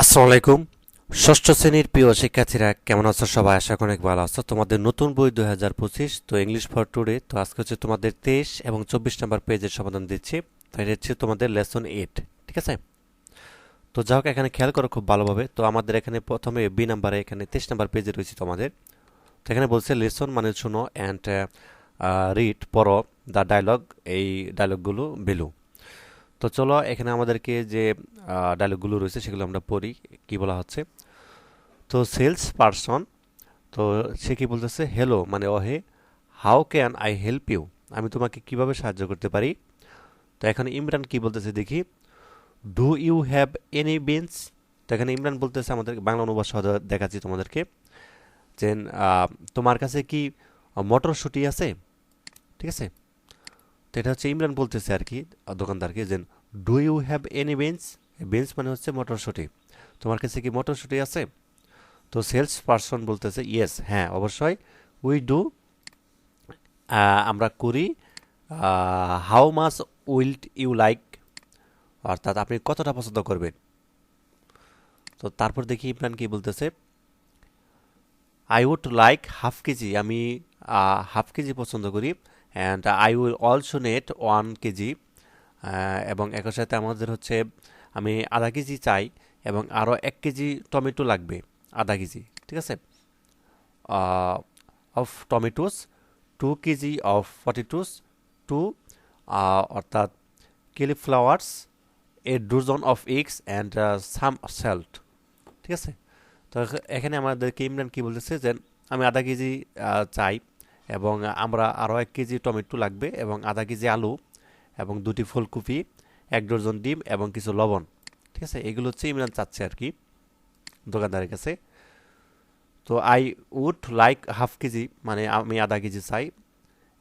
আসসালামু আলাইকুম। ষষ্ঠ শ্রেণির প্রিয় শিক্ষার্থীরা, কেমন আছো সবাই? আশা করি অনেক ভালো আছো। তোমাদের নতুন বই দুই হাজার পঁচিশ, তো ইংলিশ ফর টুডে তো আজকে হচ্ছে তোমাদের তেইশ এবং চব্বিশ নম্বর পেজের সমাধান দিচ্ছি। তো এটা হচ্ছে তোমাদের লেসন এইট ঠিক আছে? তো যাই হোক, এখানে খেয়াল করো খুব ভালোভাবে। তো আমাদের এখানে প্রথমে বি নাম্বারে, এখানে তেইশ নাম্বার পেজে রয়েছে তোমাদের। তো এখানে বলছে লেসন মানে শুনো অ্যান্ড রিড পড়ো দ্য ডায়লগ এই ডায়লগগুলো বেলু। তো চলো, এখানে আমাদেরকে যে ডায়লগগুলো রয়েছে সেগুলো আমরা পড়ি, কি বলা হচ্ছে। তো সেলস পারসন তো সে কি বলতেছে হ্যালো মানে ওহে how can I help you আমি তোমাকে কীভাবে সাহায্য করতে পারি? তো এখন ইমরান কি বলতেছে দেখি। Do you have any beans তো এখানে ইমরান বলতেছে আমাদের, বাংলা অনুবাদ সহ দেখাচ্ছি তোমাদেরকে। যে তোমার কাছে কি মটরশুঁটি আছে? ঠিক আছে? তো এটা হচ্ছে ইমরান বলতেছে আর কি, দোকানদারকে। যে do you have any beans beans মানে হচ্ছে মটরশুঁটি। তোমার কাছে কি মটরশুঁটি আছে? তো সেলস পারসন বলতেছে ইয়েস হ্যাঁ অবশ্যই। উই ডু আমরা করি how much would you like অর্থাৎ আপনি কতটা পছন্দ করবেন? তো তারপর দেখি ইমরান কি বলতেছে I would like half kg, আমি হাফ কেজি পছন্দ করি and I will also need one kg. এবং একই সাথে আমাদের হচ্ছে আমি আধা কেজি চাই এবং আরও এক কেজি টমেটো লাগবে, আধা কেজি, ঠিক আছে? Of tomatoes two kg of potatoes two অর্থাৎ cauliflowers a dozen of eggs and some salt ঠিক আছে? তো এখানে আমাদেরকে ইমরান কী বলতেছে যে আমি আধা কেজি চাই এবং আমরা আরও এক কেজি টমেটো লাগবে এবং আধা কেজি আলু এবং দুটি ফুলকপি, এক ডজন ডিম এবং কিছু লবণ। ঠিক আছে? এগুলো হচ্ছে ইমরান চাচ্ছে আর কি দোকানদারের কাছে। তো I would like half kg মানে আমি আধা কেজি চাই।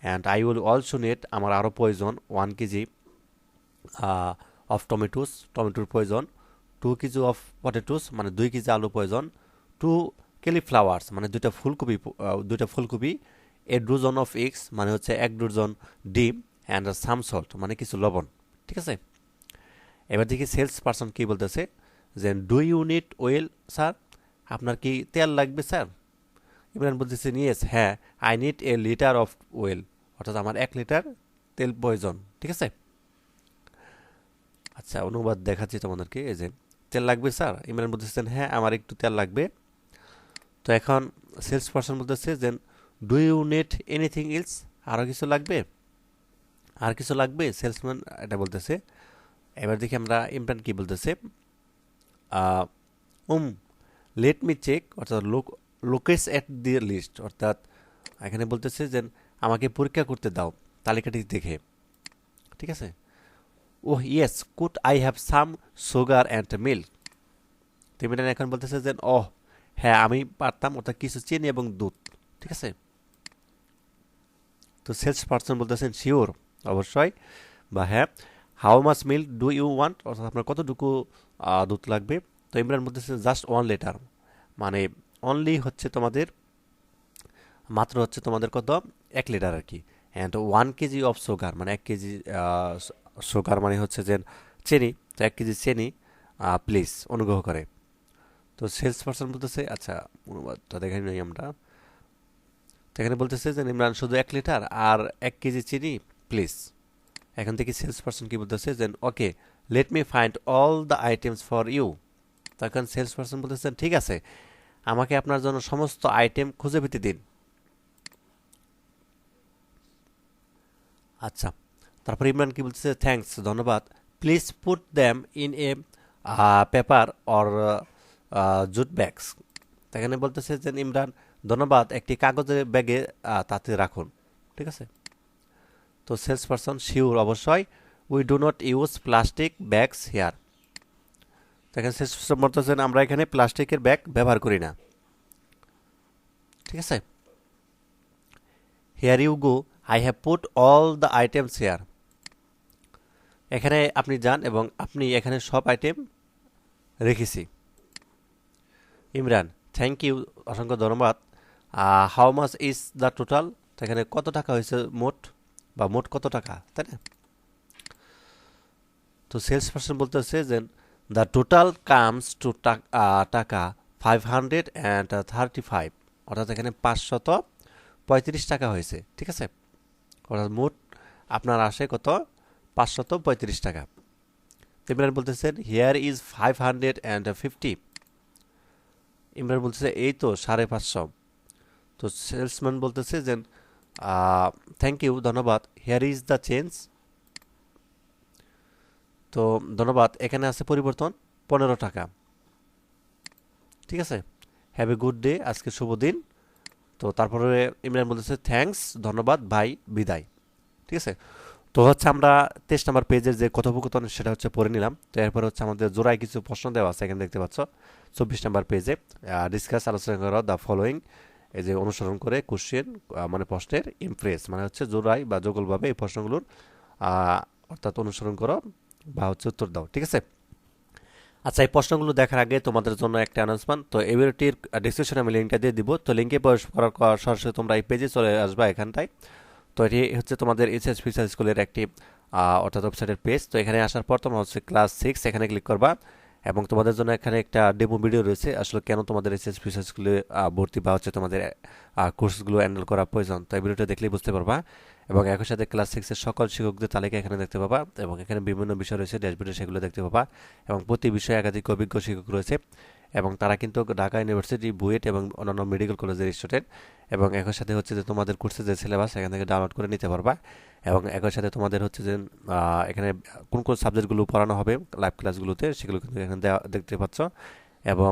And I will also need আমার আরও প্রয়োজন ওয়ান কেজি অফ টমেটোস টমেটোর প্রয়োজন টু কেজি অফ পটেটোস মানে দুই কেজি আলু প্রয়োজন টু কেলিফ্লাওয়ার্স মানে দুইটা ফুলকপি দুইটা ফুলকপি এ ডজন অফ এগস মানে হচ্ছে এক ডজন ডিম। অ্যান্ড সাম সল্ট মানে কিছু লবণ, ঠিক আছে? এবার দেখি সেলস পার্সন কী বলতেছে, যে ডু ইউনিট ওয়েল স্যার আপনার কি তেল লাগবে স্যার ইমরান বলতেছেন ইয়েস হ্যাঁ I need a litre of oil অর্থাৎ আমার এক লিটার তেল প্রয়োজন, ঠিক আছে? আচ্ছা অনুবাদ দেখাচ্ছি তোমাদেরকে, এই যে, তেল লাগবে স্যার ইমরান বলতেছেন হ্যাঁ আমার একটু তেল লাগবে। তো এখন সেলস পার্সন বলতেছে যে do you need anything else আরও কিছু লাগবে? আর কিছু লাগবে? সেলসম্যান এটা বলতেছে। এবার দেখি আমরা ইমরান কি বলতেছে। উম লেট মি চেক অর্থাৎ লোক লোকেস অ্যাট দি লিস্ট অর্থাৎ এখানে বলতেছে যে আমাকে পরীক্ষা করতে দাও, তালিকাটি দেখে। ঠিক আছে? ও yes could I have some sugar and milk Imran এখন বলতেছে যে, ওহ হ্যাঁ আমি পারতাম, অর্থাৎ কিছু চিনি এবং দুধ। ঠিক আছে? তো সেলস পার্সন বলতেছেন শিওর অবশ্যই। বা হ্যাঁ how much milk do you want অর্থাৎ আপনার কতটুকু দুধ লাগবে? তো ইমরান বলতেছে জাস্ট ওয়ান লিটার মানে অনলি হচ্ছে তোমাদের, মাত্র হচ্ছে তোমাদের কত? এক লিটার আর কি and one KG of sugar মানে এক কেজি সুগার মানে হচ্ছে যে চিনি। তো এক কেজি চিনি প্লিজ অনুগ্রহ করে। তো সেলস পার্সন বলতেছে আচ্ছা অনুবাদটা দেখাই নাই আমরা। তো এখানে বলতেছে যে, ইমরান শুধু এক লিটার আর এক কেজি চিনি প্লিজ এখান থেকে সেলস পার্সন কি বলতেছে যে okay let me find all the items for you তখন সেলস পার্সন বলতেছেন ঠিক আছে, আমাকে আপনার জন্য সমস্ত আইটেম খুঁজে পেতে দিন। আচ্ছা তারপর ইমরান কি বলতেছে থ্যাংকস ধন্যবাদ। Please put them in a paper or jute bags এখানে বলতেছে যে, ইমরান, ধন্যবাদ। একটি কাগজের ব্যাগে তাতে রাখুন। ঠিক আছে? তো সেলস পারসন শিওর অবশ্যই we do not use plastic bags here দেখেন সেলস শেষ বলতেছেন, আমরা এখানে প্লাস্টিকের ব্যাগ ব্যবহার করি না। ঠিক আছে? Here you go I have put all the items here এখানে আপনি যান এবং আপনি এখানে সব আইটেম রেখেছি। ইমরান থ্যাংক ইউ অসংখ্য ধন্যবাদ। How much is the total এখানে কত টাকা হয়েছে মোট? বা মোট কত টাকা, তাই না? তো সেলস পার্সন বলতেছে যে the total comes to taka five hundred and thirty five অর্থাৎ এখানে পাঁচশত পঁয়ত্রিশ টাকা হয়েছে, ঠিক আছে? অর্থাৎ মোট আপনার আসে কত? পাঁচশত পঁয়ত্রিশ টাকা। ইমরান বলতেছেন here is five hundred and fifty Imran বলতেছে, এই তো সাড়ে পাঁচশো। তো সেলসম্যান বলতেছে যে থ্যাংক ইউ ধন্যবাদ হিয়ার ইজ দ্য চেঞ্জ তো ধন্যবাদ, এখানে আছে পরিবর্তন পনেরো টাকা। ঠিক আছে? হ্যাভ এ গুড ডে আজকে শুভ দিন। তো তারপরে ইমরান বলতেছে থ্যাঙ্কস ধন্যবাদ ভাই বিদায়। ঠিক আছে? তো হচ্ছে আমরা তেইশ নাম্বার পেজের যে কথোপকথন, সেটা হচ্ছে পড়ে নিলাম। তো এরপর হচ্ছে আমাদের জোড়ায় কিছু প্রশ্ন দেওয়া আছে, এখানে দেখতে পাচ্ছ। চব্বিশ নাম্বার পেজে ডিসকাস আলোচনা করা দ্য ফলোয়িং এই যে অনুসরণ করে কোশ্চেন মানে প্রশ্নের ইমপ্রেস মানে হচ্ছে জোড়াই বা যোগলভাবে এই প্রশ্নগুলোর অর্থাৎ অনুসরণ করো বা হচ্ছে উত্তর দাও, ঠিক আছে? আচ্ছা এই প্রশ্নগুলো দেখার আগে তোমাদের জন্য একটা অ্যানাউন্সমেন্ট তো এই ভিডিওটির ডিসক্রিপশনে আমি লিঙ্কটা দিয়ে দিব। তো লিঙ্কে প্রবেশ করার সরাসরি তোমরা এই পেজে চলে আসবা এখানটায়। তো এটি হচ্ছে তোমাদের এইচএস ফিচার স্কুলের একটি অর্থাৎ ওয়েবসাইটের পেজ তো এখানে আসার পর তোমরা হচ্ছে ক্লাস সিক্স এখানে ক্লিক করবা। এবং তোমাদের জন্য এখানে একটা ডেমো ভিডিও রয়েছে। আসলে কেন তোমাদের এসএস ফিচার স্কুলে ভর্তি বা হচ্ছে তোমাদের কোর্সগুলো হ্যান্ডেল করা প্রয়োজন, তো এই ভিডিওটা দেখলেই বুঝতে পারবা। এবং একই সাথে ক্লাস সিক্সের সকল শিক্ষকদের তালিকা এখানে দেখতে পাবা এবং এখানে বিভিন্ন বিষয় রয়েছে ড্যাশবোর্ডে সেগুলো দেখতে পাবা। এবং প্রতি বিষয়ে একাধিক অভিজ্ঞ শিক্ষক রয়েছে। এবং তারা কিন্তু ঢাকা ইউনিভার্সিটি, বুয়েট এবং অন্যান্য মেডিকেল কলেজের স্টুডেন্ট এবং একই সাথে হচ্ছে যে তোমাদের কোর্সের যে সিলেবাস এখান থেকে ডাউনলোড করে নিতে পারবা এবং একই সাথে তোমাদের হচ্ছে যে এখানে কোন কোন সাবজেক্টগুলো পড়ানো হবে লাইভ ক্লাসগুলোতে সেগুলো কিন্তু এখানে দেখতে পাচ্ছ এবং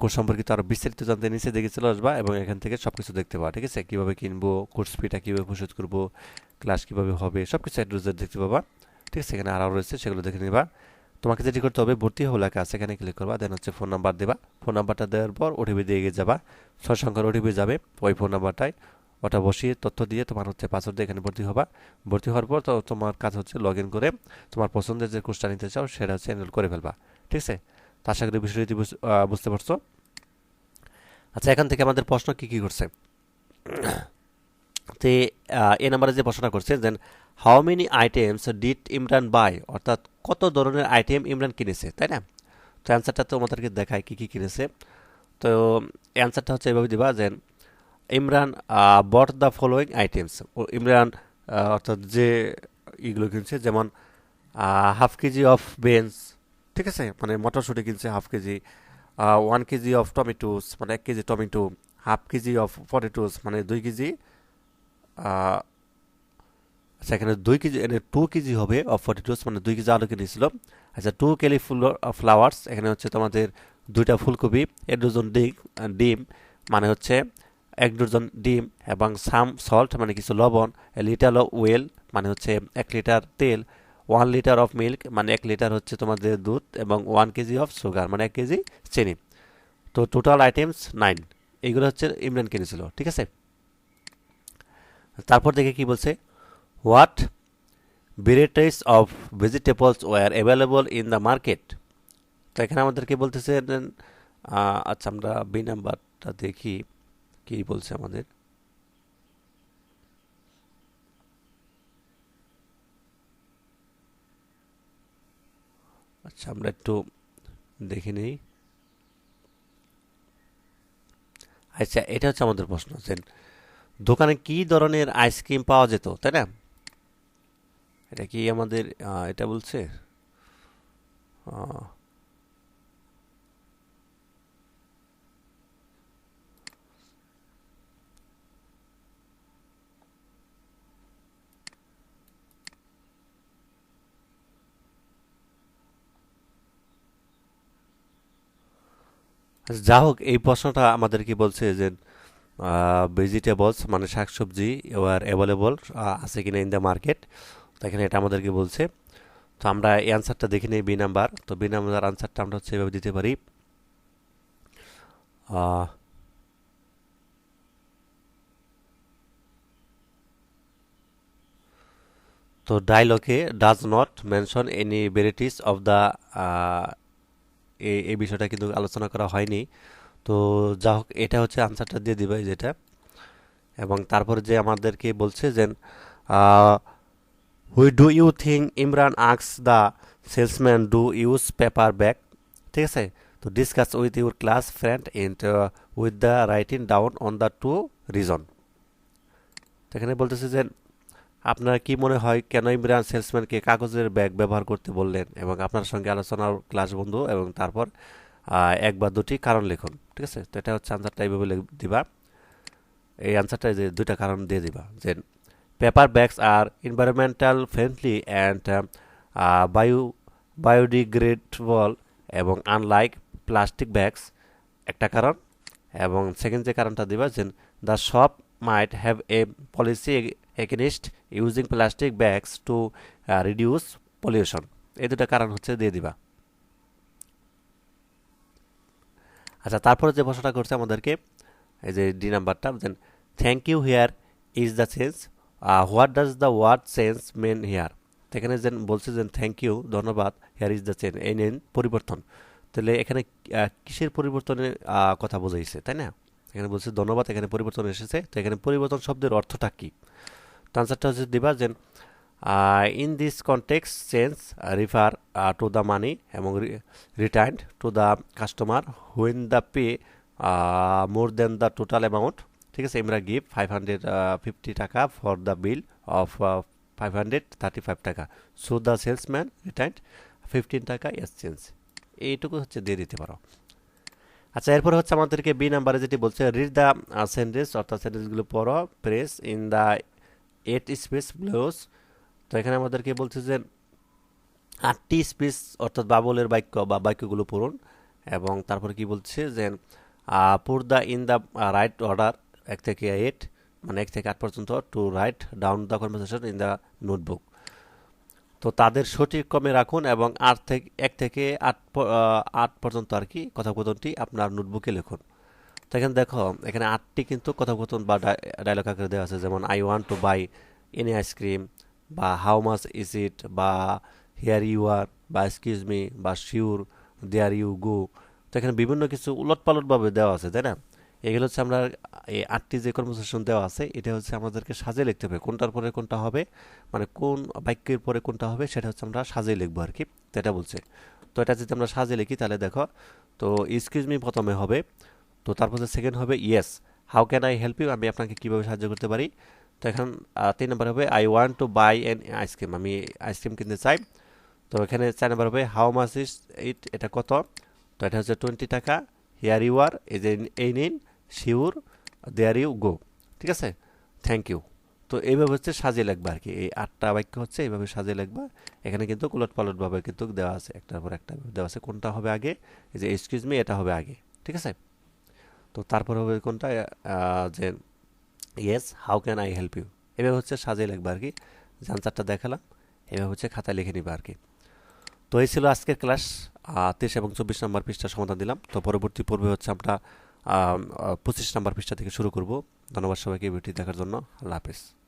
কোর্স সম্পর্কিত আরও বিস্তারিত জানতে নিচে দেখে চলে আসবা এবং এখান থেকে সব কিছু দেখতে পাবা, ঠিক আছে? কীভাবে কিনবো কোর্স ফিটা কীভাবে পরিশোধ করব ক্লাস কীভাবে হবে সব কিছু দেখতে পাবা, ঠিক আছে? এখানে আরও রয়েছে, সেগুলো দেখে নিবা। তোমাকে যেটি করতে হবে, ভর্তি হও লেখা আছে, এখানে ক্লিক করবা দেন হচ্ছে ফোন নাম্বার দেবা। ফোন নাম্বারটা দেওয়ার পর ওটিপি দিয়ে গিয়ে যাবা। ছয় সংখ্যার ওটিপি যাবে, ওই ফোন নাম্বারটায় ওটা বসিয়ে তথ্য দিয়ে তোমার হচ্ছে পাসওয়ার্ড দিয়ে এখানে ভর্তি হবা। ভর্তি হওয়ার পর তো তোমার কাজ হচ্ছে লগ ইন করে তোমার পছন্দের যে কোর্সটা নিতে চাও, সেটা হচ্ছে এনরোল করে ফেলবা। ঠিক আছে? তা আশা করি বিষয়টি বুঝতে পারছ? আচ্ছা এখান থেকে আমাদের প্রশ্ন কি কি করছে? তে এ নাম্বারে যে প্রশ্নটা করছে then how many items did Imran buy অর্থাৎ কত ধরনের আইটেম ইমরান কিনেছে, তাই না? তো অ্যান্সারটা তো আমাদেরকে দেখায় কী কী কিনেছে। তো অ্যান্সারটা হচ্ছে এভাবে দিবা যে Imran bought the following items ও ইমরান অর্থাৎ যে ইগুলো কিনছে, যেমন হাফ কেজি অফ বেঞ্চ ঠিক আছে? মানে মটরশুঁটি কিনছে half kg one kg of tomatoes মানে এক KG tomato half kg of potatoes মানে দুই কেজি আচ্ছা এখানে দুই কেজি টু কেজি হবে অফ পটেটোস মানে দুই কেজি আলু কিনেছিল। আচ্ছা টু কেলি ফুল ফ্লাওয়ার্স এখানে হচ্ছে তোমাদের দুইটা ফুলকপি, এক ডজন ডিম ডিম মানে হচ্ছে এক ডজন ডিম এবং সাম সল্ট মানে কিছু লবণ লিটার অফ ওয়েল মানে হচ্ছে এক লিটার তেল ওয়ান লিটার অফ মিল্ক মানে এক লিটার হচ্ছে তোমাদের দুধ এবং ওয়ান কেজি অফ সুগার মানে এক কেজি চিনি। তো টোটাল আইটেমস নাইন এইগুলো হচ্ছে ইমরান কিনেছিল, ঠিক আছে? তারপর দেখে কি বলছে। What varieties of vegetables were available in the market তো এখানে আমাদেরকে বলতেছে আচ্ছা আমরা বি নাম্বারটা দেখি, কি বলছে আমাদের। আচ্ছা আমরা একটু দেখে নিই। আচ্ছা এটা হচ্ছে আমাদের প্রশ্ন যে দোকানে কি ধরনের আইসক্রিম পাওয়া যেত, তাই না? এটা কি আমাদের এটা বলছে? যা হোক, এই প্রশ্নটা আমাদের কি বলছে যে ভেজিটেবলস মানে শাকসবজি আর অ্যাভেলেবল আছে কিনা ইন দ্য মার্কেট তো এখানে এটা আমাদেরকে বলছে। তো আমরা এই আনসারটা দেখে নিই বি নাম্বার। তো বি নাম্বার আনসারটা আমরা হচ্ছে এভাবে দিতে পারি। তো ডায়লগে does not mention any varieties of the এই বিষয়টা কিন্তু আলোচনা করা হয়নি। তো যা হোক, এটা হচ্ছে আনসারটা দিয়ে দিবে যেটা। এবং তারপরে যে আমাদেরকে বলছে যে why do you think Imran asks the salesman do use paper bag ঠিক আছে? তো discuss with your class friend and with the writing down on the two reason এখানে বলতেছে যে, আপনার কি মনে হয় কেন ইমরান সেলসম্যানকে কাগজের ব্যাগ ব্যবহার করতে বললেন? এবং আপনার সঙ্গে আলোচনার ক্লাস বন্ধু এবং তারপর এক বা দুটি কারণ লিখুন। ঠিক আছে? তো এটা হচ্ছে আনসারটা এইভাবে দিবা। এই আনসারটা যে দুইটা কারণ দিয়ে দিবা। যে পেপার ব্যাগস আর environmental friendly and bio biodegradable এবং আনলাইক প্লাস্টিক ব্যাগস একটা কারণ, এবং সেকেন্ড যে কারণটা দিবা যে the shop might have a policy against using plastic bags to reduce pollution এই দুটো কারণ হচ্ছে দিয়ে দিবা। আচ্ছা তারপরে যে প্রশ্নটা করছে আমাদেরকে, এই যে ডি নাম্বারটা then thank you here is the sense what does the word change mean here এখানে যেন বলছে যে থ্যাংক ইউ ধন্যবাদ হিয়ার ইজ দ্য চেঞ্জ এই নেন পরিবর্তন। তাহলে এখানে কিসের পরিবর্তনের কথা বোঝাইছে, তাই না? এখানে বলছে ধন্যবাদ, এখানে পরিবর্তন এসেছে, তো এখানে পরিবর্তন শব্দের অর্থটা কী? তো আনসারটা হচ্ছে দিবা যে in this context change refer to the money এবং return to the customer when the pay more than the total amount ঠিক আছে আমরা give five hundred fifty taka for the bill of five hundred thirty five taka. So the salesman return fifteen taka exchange এইটুকু হচ্ছে দিয়ে দিতে পারো। আচ্ছা এরপর হচ্ছে আমাদেরকে বি নাম্বারে যেটি বলছে রিড দ্য সেন্টেন্স অর্থাৎ সেন্টেন্সগুলো পড়ো press in the eight space below তো এখানে আমাদেরকে বলছে যে, আটটি স্পেস অর্থাৎ বাবলের বাক্য বা বাক্যগুলো পড়ুন এবং তারপর কি বলছে যে put the in the right order এক থেকে এইট মানে এক থেকে আট পর্যন্ত to write down the conversation in the notebook তো তাদের সঠিক ক্রমে রাখুন এবং আট থেকে, এক থেকে আট আট পর্যন্ত আর কি কথোপকথনটি আপনার নোটবুকে লিখুন। তো এখানে দেখো, এখানে আটটি কিন্তু কথোপকথন বা ডায়লগ আকারে দেওয়া আছে, যেমন I want to buy any ice cream বা হাউ মাচ ইজ ইট বা হিয়ার ইউ আর বা এক্সকিউজ মি বা শিওর দেয়ার ইউ গো তো এখানে বিভিন্ন কিছু উলট পালটভাবে দেওয়া আছে, তাই না? এগুলো হচ্ছে আমরা এই আটটি যে কর্মসেশন দেওয়া আছে, এটা হচ্ছে আমাদেরকে সাজিয়ে লিখতে হবে। কোনটার পরে কোনটা হবে মানে কোন বাক্যের পরে কোনটা হবে, সেটা হচ্ছে আমরা সাজে লিখব আর কি। তো এটা বলছে। তো এটা যদি আমরা সাজে লিখি, তাহলে দেখো, তো এক্সকিউজ মি প্রথমে হবে, তো তারপর সেকেন্ড হবে yes how can I help you আমি আপনাকে কীভাবে সাহায্য করতে পারি? তো এখন তিন নম্বর হবে I want to buy an ice cream আমি আইসক্রিম কিনতে চাই। তো এখানে চার নম্বর হবে হাউ মাচ ইস ইট এটা কত? তো এটা হচ্ছে টোয়েন্টি টাকা হিয়ার ইউ আর এই যে এই নিন শিওর দেয়ার ইউ গো ঠিক আছে? থ্যাংক ইউ তো এইভাবে হচ্ছে সাজিয়ে লিখবা আর কি। এই আটটা বাক্য হচ্ছে এইভাবে সাজিয়ে লিখবা এখানে কিন্তু কুলট পালটভাবে কিন্তু দেওয়া আছে, একটার পর একটা দেওয়া আছে। কোনটা হবে আগে? এই যে এক্সকিউজ মি এটা হবে আগে। ঠিক আছে? তো তারপর হবে কোনটা? যে yes how can I help you এভাবে হচ্ছে সাজিয়ে লিখবা আর কি। যে আনসারটা দেখালাম এভাবে হচ্ছে খাতায় লিখে নিবা আর কি। তো এই ছিল আজকের ক্লাস তেইশ এবং চব্বিশ নম্বর পৃষ্ঠার সমাধান দিলাম। তো পরবর্তী পর্বে হচ্ছে আমরা পঁচিশ নাম্বার পৃষ্ঠা থেকে শুরু করব। ধন্যবাদ সবাইকে ভিডিওটি দেখার জন্য। আল্লাহ হাফেজ।